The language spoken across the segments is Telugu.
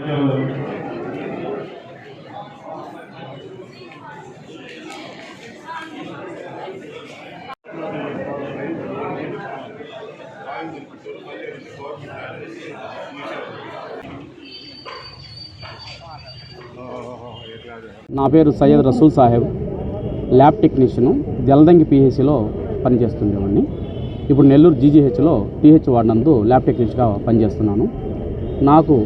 నా పేరు సయ్యద్ రసూల్ సాహెబ్ ల్యాబ్ టెక్నీషియను జలదంగి పిహెచ్సిలో పనిచేస్తుండేవాడిని. ఇప్పుడు నెల్లూరు జీజీహెచ్లో టీహెచ్ వాడినందు ల్యాబ్ టెక్నీషియన్గా పనిచేస్తున్నాను. నాకు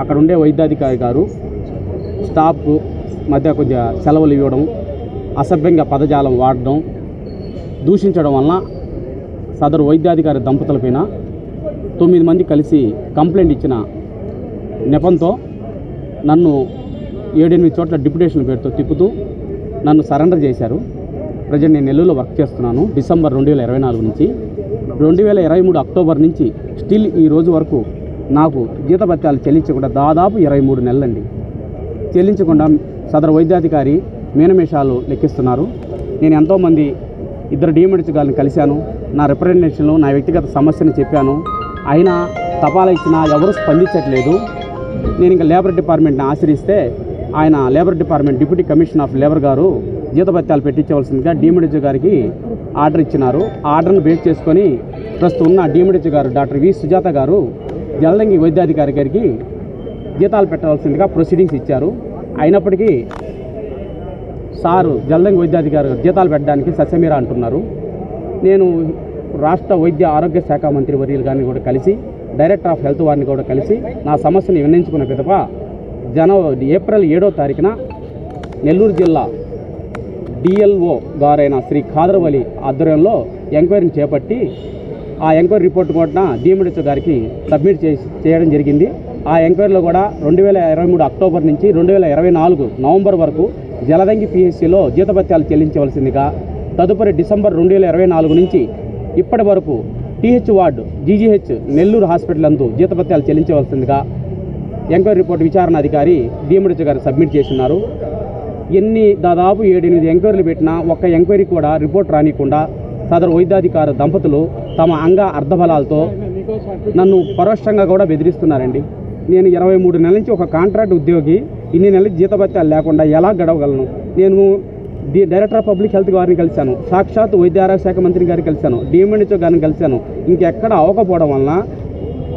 అక్కడ ఉండే వైద్యాధికారి గారు స్టాఫ్ మధ్య కొద్దిగా సెలవులు ఇవ్వడం అసభ్యంగా పదజాలం వాడడం దూషించడం వలన సదరు వైద్యాధికారి దంపతులపైన తొమ్మిది మంది కలిసి కంప్లైంట్ ఇచ్చిన నెపంతో నన్ను ఏడెనిమిది చోట్ల డిప్యుటేషన్ పేరుతో తిప్పుతూ నన్ను సరెండర్ చేశారు. ప్రజెంట్ నేను నెల్లూరులో వర్క్ చేస్తున్నాను. డిసెంబర్ రెండు వేల ఇరవై నాలుగు నుంచి రెండు వేల ఇరవై మూడు అక్టోబర్ నుంచి స్టిల్ ఈ రోజు వరకు నాకు జీతభత్యాలు చెల్లించకుండా దాదాపు ఇరవై మూడు నెలలండి. చెల్లించకుండా సదరు వైద్యాధికారి మీనమేషాలు లెక్కిస్తున్నారు. నేను ఎంతోమంది ఇద్దరు డిఎంఎడ్స్ గారిని కలిశాను. నా రిప్రజెంటేషన్లు నా వ్యక్తిగత సమస్యను చెప్పాను. అయినా తపాలా ఇచ్చినా ఎవరు స్పందించట్లేదు. నేను ఇంకా లేబర్ డిపార్ట్మెంట్ని ఆశ్రయిస్తే ఆయన labour department deputy commissioner of labour గారు జీతభత్యాలు పెట్టించవలసిందిగా డిఎండిజి గారికి ఆర్డర్ ఇచ్చినారు. ఆ ఆర్డర్ను బేస్ చేసుకొని ప్రస్తుతం ఉన్న డిఎండిజి గారు డాక్టర్ వి సుజాత గారు జలదంగి వైద్యాధికారి గారికి జీతాలు పెట్టవలసిందిగా ప్రొసీడింగ్స్ ఇచ్చారు. అయినప్పటికీ సారు జలదంగి వైద్యాధికారి జీతాలు పెట్టడానికి సస్యమీర అంటున్నారు. నేను రాష్ట్ర వైద్య ఆరోగ్య శాఖ మంత్రి వర్యులు గారిని కూడా కలిసి డైరెక్టర్ ఆఫ్ హెల్త్ వారిని కూడా కలిసి నా సమస్యను విన్నయించుకున్న పిదప జనవరి ఏప్రిల్ ఏడో తారీఖున నెల్లూరు జిల్లా డిఎల్ఓ గారైన శ్రీ ఖాదర్వలి ఆధ్వర్యంలో ఎంక్వైరీని చేపట్టి ఆ ఎంక్వైరీ రిపోర్ట్ కూడా డిఎండిచో గారికి సబ్మిట్ చేసి చేయడం జరిగింది. ఆ ఎంక్వైరీలో కూడా రెండు వేల ఇరవై మూడు అక్టోబర్ నుంచి రెండు వేల ఇరవై నాలుగు నవంబర్ వరకు జలదంగి పిహెచ్సిలో జీతభత్యాలు చెల్లించవలసిందిగా తదుపరి డిసెంబర్ రెండు వేల ఇరవై నాలుగు నుంచి ఇప్పటి వరకు TH ward GGH Nellore hospital నందు జీతభత్యాలు చెల్లించవలసిందిగా ఎంక్వైరీ రిపోర్ట్ విచారణ అధికారి డిఎండిచో గారు సబ్మిట్ చేస్తున్నారు. ఎన్ని దాదాపు ఏడెనిమిది ఎంక్వైరీలు పెట్టినా ఒక్క ఎంక్వైరీ కూడా రిపోర్ట్ రానికుండా సదరు వైద్యాధికార దంపతులు తమ అంగ అర్ధబలాలతో నన్ను పరోక్షంగా కూడా బెదిరిస్తున్నారండి. నేను ఇరవై మూడు నెలల నుంచి ఒక కాంట్రాక్ట్ ఉద్యోగి ఇన్ని నెలలు జీతభత్యాలు లేకుండా ఎలా గడవగలను? నేను the director of public health గారిని కలిశాను సాక్షాత్ వైద్య ఆరోగ్య శాఖ మంత్రి గారిని కలిశాను డిఎంఎన్హెచ్ఓ గారిని కలిశాను. ఇంకెక్కడ అవ్వకపోవడం వలన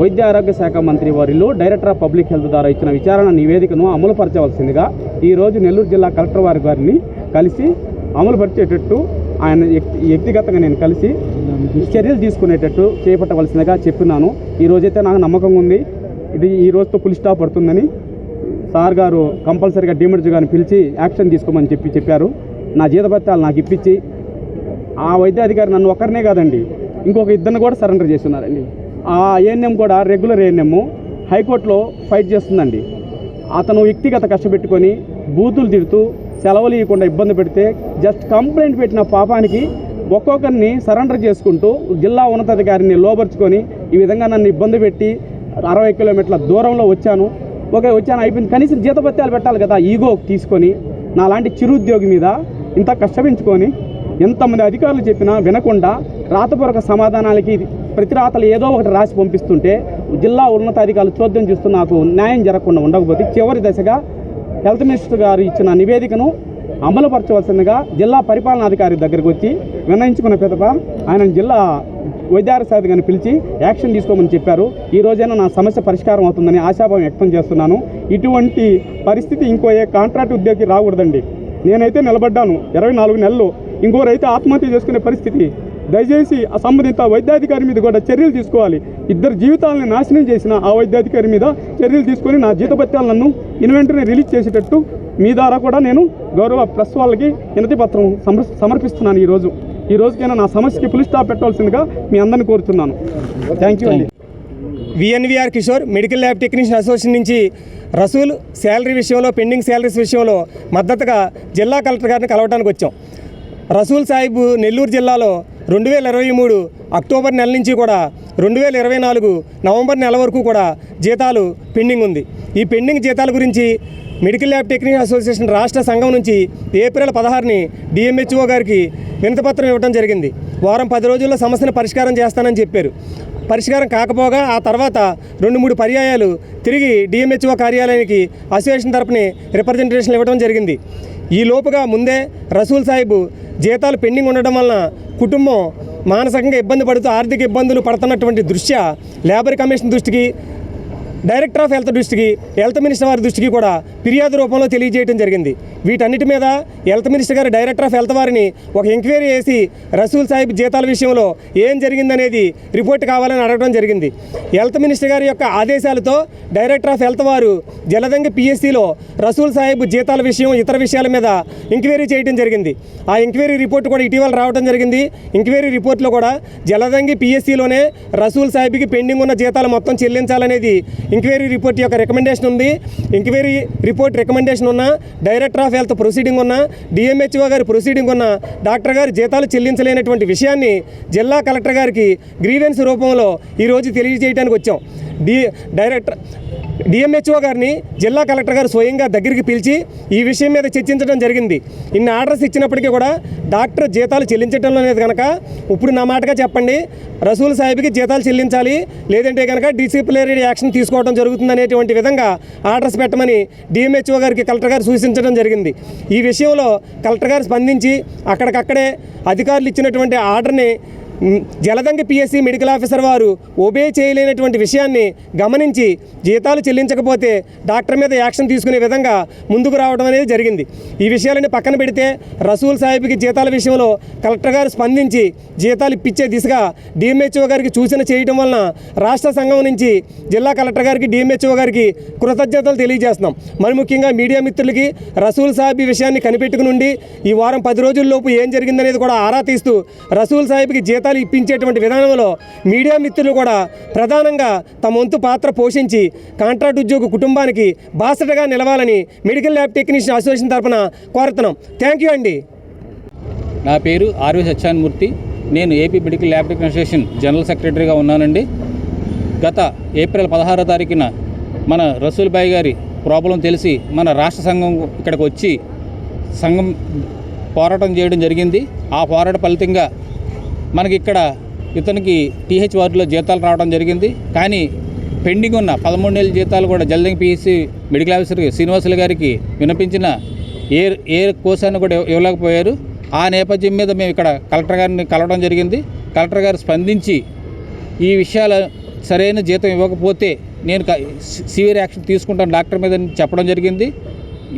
వైద్య ఆరోగ్య శాఖ మంత్రి వారిలో డైరెక్టర్ ఆఫ్ పబ్లిక్ హెల్త్ ద్వారా ఇచ్చిన విచారణ నివేదికను అమలుపరచవలసిందిగా ఈరోజు నెల్లూరు జిల్లా కలెక్టర్ వారి గారిని కలిసి అమలుపరిచేటట్టు ఆయన వ్యక్తి- వ్యక్తిగతంగా నేను కలిసి చర్యలు తీసుకునేటట్టు చేపట్టవలసిందిగా చెప్పినాను. ఈరోజైతే నాకు నమ్మకం ఉంది. ఇది ఈ రోజుతో పులి స్టాప్ పడుతుందని సార్ గారు కంపల్సరీగా డిమిడ్జ్ గారిని పిలిచి యాక్షన్ తీసుకోమని చెప్పి చెప్పారు. నా జీతభత్యాలు నాకు ఇప్పించి ఆ వైద్యాధికారి నన్ను ఒక్కరినే కాదండి ఇంకొక ఇద్దరిని కూడా సరెండర్ చేస్తున్నారండి. ఆ ఏఎన్ఎం కూడా రెగ్యులర్ ఏఎన్ఎం హైకోర్టులో ఫైట్ చేస్తుందండి. అతను వ్యక్తిగత కష్టపెట్టుకొని బూతులు తిడుతూ సెలవులు ఇవ్వకుండా ఇబ్బంది పెడితే జస్ట్ కంప్లైంట్ పెట్టిన పాపానికి ఒక్కొక్కరిని సరెండర్ చేసుకుంటూ జిల్లా ఉన్నతాధికారిని లోపరుచుకొని ఈ విధంగా నన్ను ఇబ్బంది పెట్టి అరవై కిలోమీటర్ల దూరంలో వచ్చాను. ఒక వచ్చాను అయిపోయింది. కనీసం జీతభత్యాలు పెట్టాలి కదా ఈగో తీసుకొని నా లాంటి చిరుద్యోగి మీద ఇంత కష్టపించుకొని ఎంతమంది అధికారులు చెప్పినా వినకుండా రాతపూర్వక సమాధానాలకి ప్రతి రాతలు ఏదో ఒకటి రాసి పంపిస్తుంటే జిల్లా ఉన్నతాధికారులు చోద్యం చూస్తూ నాకు న్యాయం జరగకుండా ఉండకపోతే చివరి దశగా హెల్త్ మినిస్టర్ గారు ఇచ్చిన నివేదికను అమలుపరచవలసిందిగా జిల్లా పరిపాలనాధికారి దగ్గరికి వచ్చి విన్నయించుకున్న పిదప ఆయన జిల్లా వైద్యారోగ్య గారిని పిలిచి యాక్షన్ తీసుకోమని చెప్పారు. ఈ రోజైనా నా సమస్య పరిష్కారం అవుతుందని ఆశాభావం వ్యక్తం చేస్తున్నాను. ఇటువంటి పరిస్థితి ఇంకో ఏ కాంట్రాక్ట్ ఉద్యోగి రాకూడదండి. నేనైతే నిలబడ్డాను. ఇరవై నాలుగు నెలలు ఇంకోరైతే ఆత్మహత్య చేసుకునే పరిస్థితి దయచేసి ఆ సంబంధిత వైద్యాధికారి మీద కూడా చర్యలు తీసుకోవాలి. ఇద్దరు జీవితాలను నాశనం చేసిన ఆ వైద్యాధికారి మీద చర్యలు తీసుకొని నా జీతభత్యాలు నన్ను ఇన్వెంటరీ రిలీజ్ చేసేటట్టు మీ ద్వారా కూడా నేను గౌరవ ప్రెస్ వాళ్ళకి వినతి పత్రం సమర్ సమర్పిస్తున్నాను ఈరోజు ఈ రోజుకైనా నా సమస్యకి పులి స్టాప్ పెట్టవలసిందిగా మీ అందరిని కోరుతున్నాను. థ్యాంక్ యూ అండి. VNVR Kishore medical lab technician association నుంచి రసూల్ శాలరీ విషయంలో పెండింగ్ శాలరీస్ విషయంలో మద్దతుగా జిల్లా కలెక్టర్ గారిని కలవడానికి వచ్చాం. రసూల్ సాహిబ్ నెల్లూరు జిల్లాలో రెండు వేల ఇరవై మూడు అక్టోబర్ నెల నుంచి కూడా రెండు వేల ఇరవై నాలుగు నవంబర్ నెల వరకు కూడా జీతాలు పెండింగ్ ఉంది. ఈ పెండింగ్ జీతాల గురించి మెడికల్ ల్యాబ్ టెక్నీషియన్ అసోసియేషన్ రాష్ట్ర సంఘం నుంచి ఏప్రిల్ పదహారుని డిఎంహెచ్ఓ గారికి వినతిపత్రం ఇవ్వడం జరిగింది. వారం పది రోజుల్లో సమస్యను పరిష్కారం చేస్తానని చెప్పారు. పరిష్కారం కాకపోగా ఆ తర్వాత రెండు మూడు పర్యాయాలు తిరిగి డిఎంహెచ్ఓ కార్యాలయానికి అసోసియేషన్ తరపుని రిప్రజెంటేషన్ ఇవ్వడం జరిగింది. ఈ లోపుగా ముందే రసూల్ సాహిబ్ జీతాలు పెండింగ్ ఉండడం వలన కుటుంబం మానసికంగా ఇబ్బంది పడుతూ ఆర్థిక ఇబ్బందులు పడుతున్నటువంటి దృష్ట్యా లేబర్ కమిషన్ దృష్టికి డైరెక్టర్ ఆఫ్ హెల్త్ దృష్టికి హెల్త్ మినిస్టర్ వారి దృష్టికి కూడా ఫిర్యాదు రూపంలో తెలియజేయడం జరిగింది. వీటన్నిటి మీద హెల్త్ మినిస్టర్ గారు డైరెక్టర్ ఆఫ్ హెల్త్ వారిని ఒక ఎంక్వైరీ చేసి రసూల్ సాహిబ్ జీతాల విషయంలో ఏం జరిగిందనేది రిపోర్ట్ కావాలని అడగడం జరిగింది. హెల్త్ మినిస్టర్ గారి యొక్క ఆదేశాలతో డైరెక్టర్ ఆఫ్ హెల్త్ వారు జలదంగి పిఎస్సిలో రసూల్ సాహిబ్ జీతాల విషయం ఇతర విషయాల మీద ఎంక్వైరీ చేయడం జరిగింది. ఆ ఎంక్వైరీ రిపోర్ట్ కూడా ఇటీవల రావడం జరిగింది. ఎంక్వైరీ రిపోర్ట్లో కూడా జలదంగి పిఎస్సిలోనే రసూల్ సాహిబ్కి పెండింగ్ ఉన్న జీతాలు మొత్తం చెల్లించాలనేది ఎంక్వైరీ రిపోర్ట్ యొక్క రికమెండేషన్ ఉంది. ఎంక్వైరీ రిపోర్ట్ రికమెండేషన్ ఉన్న డైరెక్టర్ ఆఫ్ హెల్త్ ప్రొసీడింగ్ ఉన్న డిఎంహెచ్ఓ గారి ప్రొసీడింగ్ ఉన్న డాక్టర్ గారు జీతాలు చెల్లించలేనటువంటి విషయాన్ని జిల్లా కలెక్టర్ గారికి గ్రీవెన్స్ రూపంలో ఈరోజు తెలియజేయడానికి వచ్చాం. డి డైరెక్టర్ డిఎంహెచ్ఓ గారిని జిల్లా కలెక్టర్ గారు స్వయంగా దగ్గరికి పిలిచి ఈ విషయం మీద చర్చించడం జరిగింది. ఇన్ని ఆర్డర్స్ ఇచ్చినప్పటికీ కూడా డాక్టర్ జీతాలు చెల్లించడం లేదు కనుక ఇప్పుడు నా మాటగా చెప్పండి రసూల్ సాహిబ్కి జీతాలు చెల్లించాలి లేదంటే కనుక డిసిప్లినరీ యాక్షన్ తీసుకోవడం జరుగుతుంది అనేటువంటి విధంగా ఆర్డర్స్ పెట్టమని డిఎంహెచ్ఓ గారికి కలెక్టర్ గారు సూచించడం జరిగింది. ఈ విషయంలో కలెక్టర్ గారు స్పందించి అక్కడికక్కడే అధికారులు ఇచ్చినటువంటి ఆర్డర్ని జలదంగ పిఎస్సి మెడికల్ ఆఫీసర్ వారు ఒబే చేయలేనటువంటి విషయాన్ని గమనించి జీతాలు చెల్లించకపోతే డాక్టర్ మీద యాక్షన్ తీసుకునే విధంగా ముందుకు రావడం అనేది జరిగింది. ఈ విషయాలని పక్కన పెడితే రసూల్ సాహిబ్కి జీతాల విషయంలో కలెక్టర్ గారు స్పందించి జీతాలు ఇప్పించే దిశగా డిఎంహెచ్ఓ గారికి సూచన చేయడం వలన రాష్ట్ర సంఘం నుంచి జిల్లా కలెక్టర్ గారికి డిఎంహెచ్ఓ గారికి కృతజ్ఞతలు తెలియజేస్తున్నాం. మరి ముఖ్యంగా మీడియా మిత్రులకి రసూల్ సాహిబ్ ఈ విషయాన్ని కనిపెట్టుకుని ఉండి ఈ వారం పది రోజుల్లోపు ఏం జరిగిందనేది కూడా ఆరా తీస్తూ రసూల్ సాహిబ్కి జీతాలు ఇప్పించేటువంటి విధానంలో మీడియా మిత్రులు కూడా ప్రధానంగా తమ వంతు పాత్ర పోషించి కాంట్రాక్ట్ ఉద్యోగ కుటుంబానికి బాసటగా నిలవాలని మెడికల్ ల్యాబ్ టెక్నీషియన్ అసోసియేషన్ తరఫున కోరుతున్నాం. థ్యాంక్ యూ అండి. నా పేరు ఆర్వి సత్యాన్మూర్తి. నేను AP medical lab technician general సెక్రటరీగా ఉన్నానండి. గత ఏప్రిల్ పదహారో తారీఖున మన రసూల్ బాయ్ గారి ప్రాబ్లం తెలిసి మన రాష్ట్ర సంఘం ఇక్కడికి వచ్చి సంఘం పోరాటం చేయడం జరిగింది. ఆ పోరాట ఫలితంగా మనకి ఇక్కడ ఇతనికి టీహెచ్ వార్డులో జీతాలు రావడం జరిగింది. కానీ పెండింగ్ ఉన్న పదమూడు నెలల జీతాలు కూడా Jaladanki PSC medical officer Srinivasulu గారికి వినిపించిన ఏ ఏ కోశాన్ని కూడా ఇవ్వలేకపోయారు. ఆ నేపథ్యం మీద మేము ఇక్కడ కలెక్టర్ గారిని కలవడం జరిగింది. కలెక్టర్ గారు స్పందించి ఈ విషయాల సరైన జీతం ఇవ్వకపోతే నేను సివియర్ యాక్షన్ తీసుకుంటాను డాక్టర్ మీద చెప్పడం జరిగింది.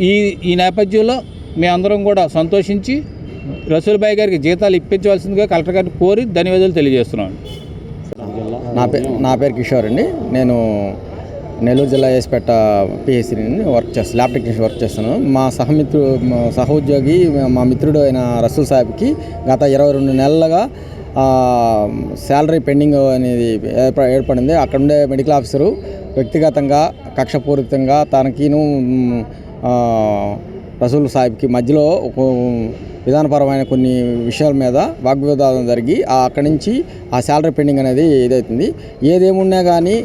ఈ ఈ నేపథ్యంలో మేమందరం కూడా సంతోషించి రసూల్బాయ్ గారికి జీతాలు ఇప్పించవలసిందిగా కలెక్టర్ గారిని కోరి ధన్యవాదాలు తెలియజేస్తున్నాను నా పేరు నా పేరు కిషోర్ అండి. నేను నెల్లూరు జిల్లా ఏసిపేట పిఎస్సీని వర్క్ చేస్తాను ల్యాబ్ టెక్నీషియన్ వర్క్ చేస్తాను మా సహమిత్రుడు మా సహోద్యోగి మా మిత్రుడు అయిన రసూల్ సాహెబ్కి గత ఇరవై రెండు నెలలుగా శాలరీ పెండింగ్ అనేది ఏర్పడింది. అక్కడ ఉండే మెడికల్ ఆఫీసరు వ్యక్తిగతంగా కక్షపూరితంగా తనకిను రసూల్ సాహిబ్కి మధ్యలో ఒక విధానపరమైన కొన్ని విషయాల మీద వాగ్వివాదం జరిగి అక్కడి నుంచి ఆ శాలరీ పెండింగ్ అనేది ఇదవుతుంది ఏదేమున్నా కానీ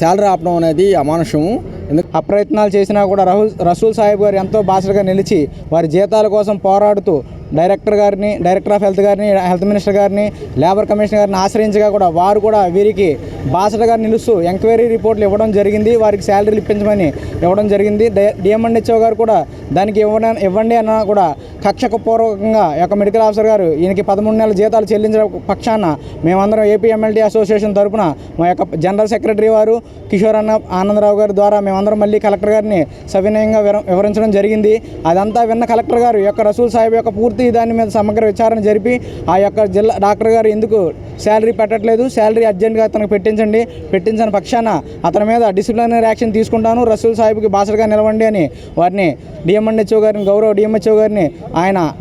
శాలరీ ఆపడం అనేది అమానుషము. ఎందుకు అప్రయత్నాలు చేసినా కూడా రహుల్ రసూల్ సాహిబ్ గారు ఎంతో బాసలుగా నిలిచి వారి జీతాల కోసం పోరాడుతూ డైరెక్టర్ గారిని డైరెక్టర్ ఆఫ్ హెల్త్ గారిని హెల్త్ మినిస్టర్ గారిని లేబర్ కమిషనర్ గారిని ఆశ్రయించగా కూడా వారు కూడా వీరికి బాసటగా నిలుస్తూ ఎంక్వైరీ రిపోర్ట్లు ఇవ్వడం జరిగింది. వారికి శాలరీలు ఇప్పించమని ఇవ్వడం జరిగింది. డిఎంఎన్హెచ్ఓ గారు కూడా దానికి ఇవ్వడం ఇవ్వండి అన్న కూడా కక్షకు పూర్వకంగా యొక్క మెడికల్ ఆఫీసర్ గారు ఈయనకి పదమూడు నెలల జీతాలు చెల్లించిన పక్షాన మేమందరం ఏపీ ఎమ్మెల్టీ అసోసియేషన్ తరపున మా యొక్క జనరల్ సెక్రటరీ వారు కిషోర్ అన్న ఆనందరావు గారి ద్వారా మేమందరం మళ్ళీ కలెక్టర్ గారిని సవినయంగా వివరించడం జరిగింది. అదంతా విన్న కలెక్టర్ గారు యొక్క రసూల్ సాహెబ్ యొక్క పూర్తి దాని మీద సమగ్ర విచారణ జరిపి ఆ యొక్క జిల్లా డాక్టర్ గారు ఎందుకు శాలరీ పెట్టట్లేదు? శాలరీ అర్జెంట్గా అతనికి పెట్టించండి. పెట్టించిన పక్షాన అతని మీద డిసిప్లినరీ యాక్షన్ తీసుకుంటాను. రసూల్ సాహిబ్కి బాసలుగా నిలవండి అని వారిని డిఎంఎన్హెచ్ఓ గారిని గౌరవ డిఎంహెచ్ఓ గారిని ఆయన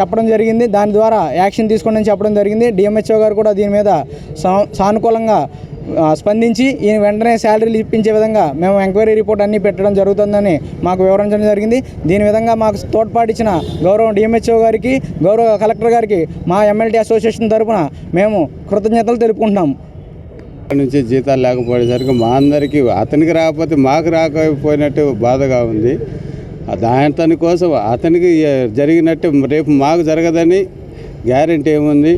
చెప్పడం జరిగింది. దాని ద్వారా యాక్షన్ తీసుకోండి అని చెప్పడం జరిగింది. డిఎంహెచ్ఓ గారు కూడా దీని మీద సా- సానుకూలంగా స్పందించి ఈయన వెంటనే శాలరీలు ఇప్పించే విధంగా మేము ఎంక్వైరీ రిపోర్ట్ అన్నీ పెట్టడం జరుగుతుందని మాకు వివరించడం జరిగింది. దీని విధంగా మాకు తోడ్పాటిచ్చిన గౌరవ డిఎంహెచ్ఓ గారికి గౌరవ కలెక్టర్ గారికి మా ఎమ్మెల్టీ అసోసియేషన్ తరఫున మేము కృతజ్ఞతలు తెలుపుకుంటున్నాం. నుంచి జీతాలు లేకపోయేసరికి మా అందరికీ అతనికి రాకపోతే మాకు రాకపోయినట్టు బాధగా ఉంది. దాని కోసం అతనికి జరిగినట్టు రేపు మాకు జరగదని గ్యారెంటీ ఏముంది?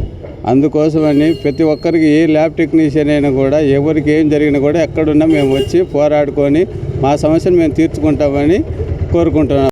అందుకోసమని ప్రతి ఒక్కరికి ఏ ల్యాబ్ టెక్నీషియన్ అయినా కూడా ఎవరికి ఏం జరిగినా కూడా ఎక్కడున్నా మేము వచ్చి పోరాడుకొని మా సమస్యను మేము తీర్చుకుంటామని కోరుకుంటున్నాం.